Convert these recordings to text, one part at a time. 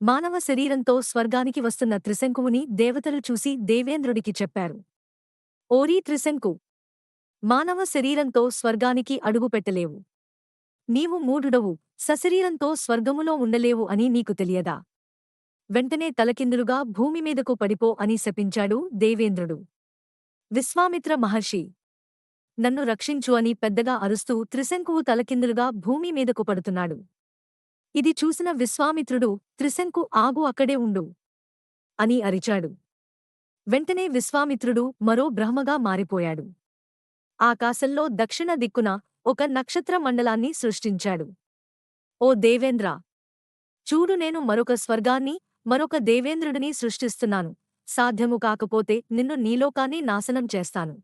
మానవ శరీరంతో స్వర్గానికి వస్తున్న త్రిశంకువుని దేవతలు చూసి దేవేంద్రుడికి చెప్పారు. ఓరీ త్రిశంకు మానవ శరీరంతో స్వర్గానికి అడుగుపెట్టలేవు నీవు మూఢుడవు సశరీరంతో స్వర్గములో ఉండలేవు అని నీకు తెలియదా? వెంటనే తలకిందులుగా భూమిమీదకు పడిపో అని శపించాడు దేవేంద్రుడు. విశ్వామిత్ర మహర్షి నన్ను రక్షించు అని పెద్దగా అరుస్తూ త్రిశంకువు తలకిందులుగా భూమి మీదకు పడుతున్నాడు. ఇది చూసిన విశ్వామిత్రుడు త్రిశంకు ఆగు అక్కడే ఉండు అని అరిచాడు. వెంటనే విశ్వామిత్రుడు మరో బ్రహ్మగా మారిపోయాడు. ఆకాశంలో దక్షిణ దిక్కున ఒక నక్షత్ర మండలాన్ని సృష్టించాడు. ఓ దేవేంద్ర! చూడు నేను మరొక స్వర్గాన్ని మరొక దేవేంద్రుడిని సృష్టిస్తున్నాను. సాధ్యము కాకపోతే నిన్ను నీలోకాన్ని నాశనం చేస్తాను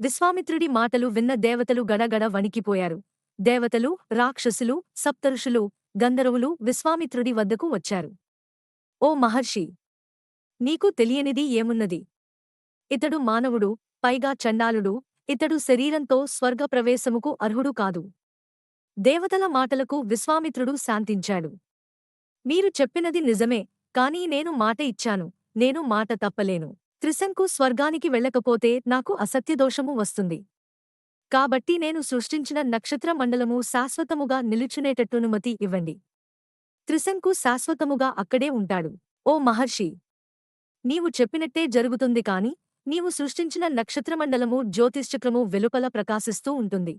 విశ్వామిత్రుడి మాటలు విన్న దేవతలు గడగడ వణికిపోయారు. దేవతలు రాక్షసులు సప్తరుషులు గంధర్వులు విశ్వామిత్రుడి వద్దకు వచ్చారు. ఓ మహర్షి నీకు తెలియనిది ఏమున్నది? ఇతడు మానవుడు పైగా చండాలుడు ఇతడు శరీరంతో స్వర్గప్రవేశముకు అర్హుడు కాదు. దేవతల మాటలకు విశ్వామిత్రుడు శాంతించాడు. మీరు చెప్పినది నిజమే కానీ నేను మాట ఇచ్చాను నేను మాట తప్పలేను. త్రిశంకు స్వర్గానికి వెళ్ళకపోతే నాకు అసత్యదోషము వస్తుంది. కాబట్టి నేను సృష్టించిన నక్షత్ర మండలము శాశ్వతముగా నిలుచునేటట్టునుమతి ఇవ్వండి. త్రిశంకు శాశ్వతముగా అక్కడే ఉంటాడు. ఓ మహర్షి! నీవు చెప్పినట్టే జరుగుతుంది కాని నీవు సృష్టించిన నక్షత్రమండలము జ్యోతిష్చక్రము వెలుపల ప్రకాశిస్తూ ఉంటుంది.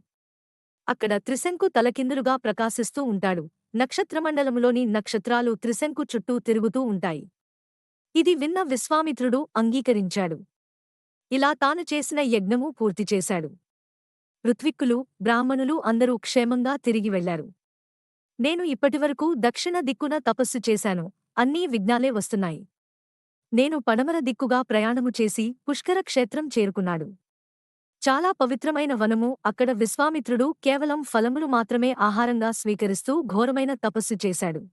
అక్కడ త్రిశంకు తలకిందులుగా ప్రకాశిస్తూ ఉంటాడు. నక్షత్రమండలములోని నక్షత్రాలు త్రిశంకు చుట్టూ తిరుగుతూ ఉంటాయి. ఇది విన్న విశ్వామిత్రుడు అంగీకరించాడు. ఇలా తాను చేసిన యజ్ఞము పూర్తి చేశాడు. ఋత్విక్కులు బ్రాహ్మణులు అందరూ క్షేమంగా తిరిగి వెళ్ళారు నేను ఇప్పటివరకు దక్షిణ దిక్కున తపస్సు చేశాను అన్నీ విఘ్నాలే వస్తున్నాయి. నేను పడమర దిక్కుగా ప్రయాణము చేసి పుష్కర క్షేత్రం చేరుకున్నాడు. చాలా పవిత్రమైన వనము అక్కడ విశ్వామిత్రుడు కేవలం ఫలములు మాత్రమే ఆహారంగా స్వీకరిస్తూ ఘోరమైన తపస్సు చేశాడు.